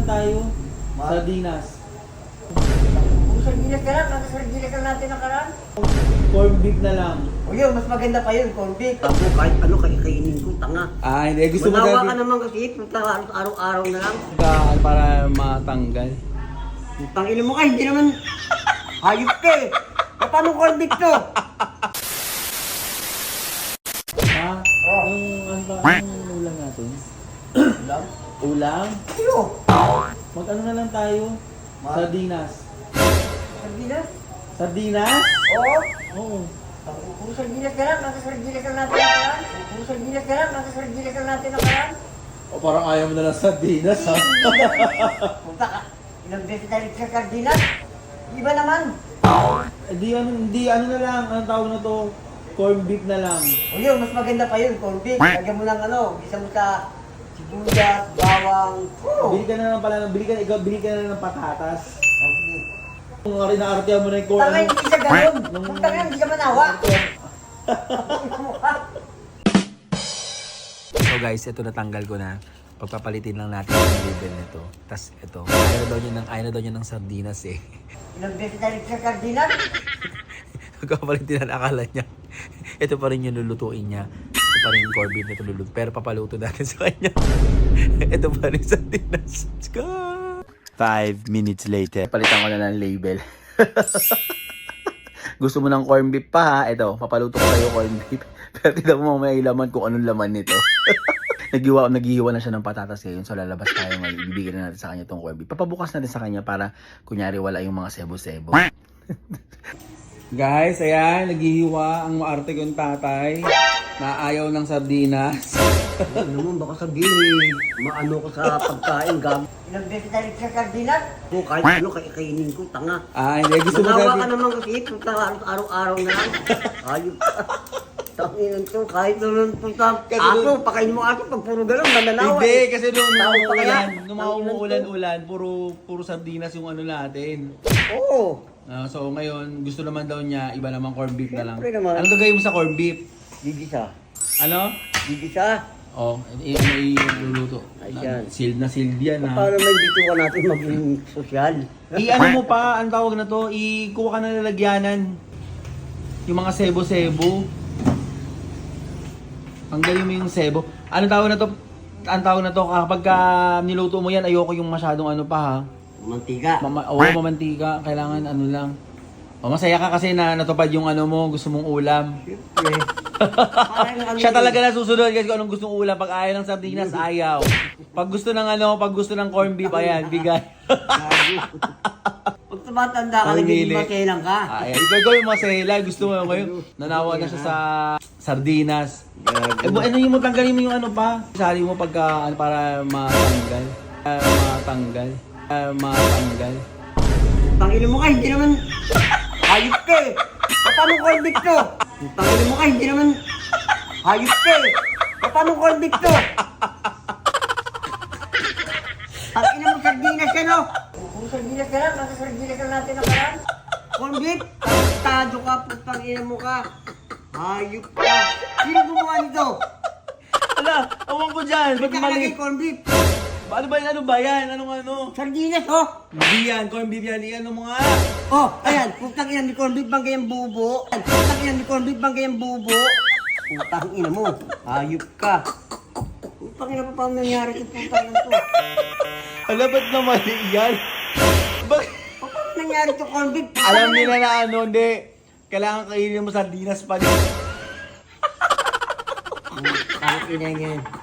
lang tayo. Sardinas. Kung sardinas ka lang, nasa sardinas lang natin nakaraan. Corned beef na lang. O yun, mas maganda pa yun, corned beef. Ako, kahit ano, kay- kainin ko, tanga. Ah, hindi. Gusto mo Manawa ka naman kasi, araw-araw na lang. ka para matanggal. Tangilin mo ka, hindi naman hayop ka eh. Paano beef to? Ha? Oh. Ang, ano ba ang ulam natin? Lang? Ulam? Ano? Mag-ano na lang tayo? Ma- Sardinas. Sardinas? Sardinas? Oo. Oo. Kung sardinas ka lang, nasa sardinas lang natin nakaraan. Kung sardinas ka lang, nasa sardinas lang natin nakaraan. O parang ayaw mo na ng sardinas ha? Punta ka. Ilang beses tayo sa sardinas? Iba naman. Hindi ano, hindi ano na lang, anong tawag na to? Corned beef na lang. O yun, mas maganda pa yun, corned beef. Lagyan mo ng ano, isa mo sa sibuyas, bawang. Oh. Bili ka na lang pala, bili ka, ikaw, bili ka na lang ng patatas. Sige. Kung nga rin naartihan mo na yung corn, Tanga, hindi siya ganun. Kung tanga, hindi ka manawa. So guys, ito natanggal ko na. Pagpapalitin lang natin yung label nito. Tapos ito, ayaw na daw niya ng, ayaw na daw niya ng sardinas eh. Ilang beses tayo sa sardinas? Pagpapalitin na akala niya. Ito pa rin yung lulutuin niya. Pa rin yung corned beef luluto. Pero papaluto natin sa kanya. ito pa rin sardinas. Let's go! Five minutes later. Palitan ko na ng label. Gusto mo ng corned beef pa ha? Ito, papaluto ko sa'yo corned beef. Pero tignan mo may laman kung anong laman nito. Naghiwa, naghihiwa na siya ng patatas ngayon. So lalabas tayo ngayon. Ibibigay na natin sa kanya itong corned beef. Papabukas natin sa kanya para kunyari wala yung mga sebo-sebo. Guys, ayan, naghihiwa ang maarte kong tatay na ayaw ng sardinas. Ano naman, baka sabihin eh, maano ko sa pagkain, gag. Ilang beses tayo sa sardinas? O kahit ano, kainin ko, tanga. Ah, hindi, gusto mo Manawa ka naman kasi, punta ka araw-araw na lang. Ayop ka. Tanginan to, kahit naman punta. Kasi Aso, pakain mo aso pag puro ganun, nananawa. Hindi, eh. kasi nung Tao pa kaya? umuulan, nung mga to. umuulan-ulan, puro, puro sardinas yung ano natin. Oo. Ah, so ngayon, gusto naman daw niya, iba naman corned beef na lang. Siyempre naman. Ano gagawin mo sa corned beef? Gigisa. Ano? Gigisa. Oh, i- ano iluluto? Ayan. Sealed na sealed yan ha. Paano may dito ka natin maging sosyal? I-ano mo pa, ang tawag na to, ikuha ka na lalagyanan. Yung mga sebo-sebo. Tanggalin mo yung sebo. Ano tawag na to? Ang tawag na to, kapag ka niluto mo yan, ayoko yung masyadong ano pa ha. Mantika. Mama, oo, mamantika. Kailangan ano lang. O, masaya ka kasi na natupad yung ano mo, gusto mong ulam. Siyempre. Parang ano Siya talaga nasusunod kasi kung anong gustong ulam. Pag ayaw ng sardinas, ayaw. Pag gusto ng ano, pag gusto ng corned beef, ayan, bigay. Pag tumatanda ka, Pamili. nagiging maselang ka. Ay, ikaw ikaw yung masela, gusto mo ngayon. Nanawa na siya sa sardinas. Eh, bu- ano yung mo tanggalin mo yung ano pa? Sali mo pagka ano, para matanggal. Uh, matanggal. Uh, matanggal. Tangilin mo ka, hindi naman hayop ka eh. Paano beef to? Tangilin mo ka, hindi naman hayop ka eh. Paano beef to? Tangilin mo sardinas yan oh. Kung sardinas ka lang, nasa sardinas lang natin nakaraan. Corned beef? Tado ka, putangilin mo ka. Hayop ka. Sino gumawa nito? Ala, awan ko dyan. Ba't Ba't mali? nakalagay corned beef? Ano ba yan? Ano ba yan? Anong ano? Sardinas oh. Hindi yan. Corned beef yan. Iyan mo nga. Oh, ayan, putang ina ni corned beef bang kayang bubo? Putang ina ni corned beef bang kayang bubo? Putang ina mo, hayop ka. Putang ina pa paano nangyari ito putang ina to? Ala, ba't na mali yan? Bakit? Paano nangyari ito corned beef? Alam nila na ano, hindi. Kailangan kainin mo sardinas pa din. Ang ina yan.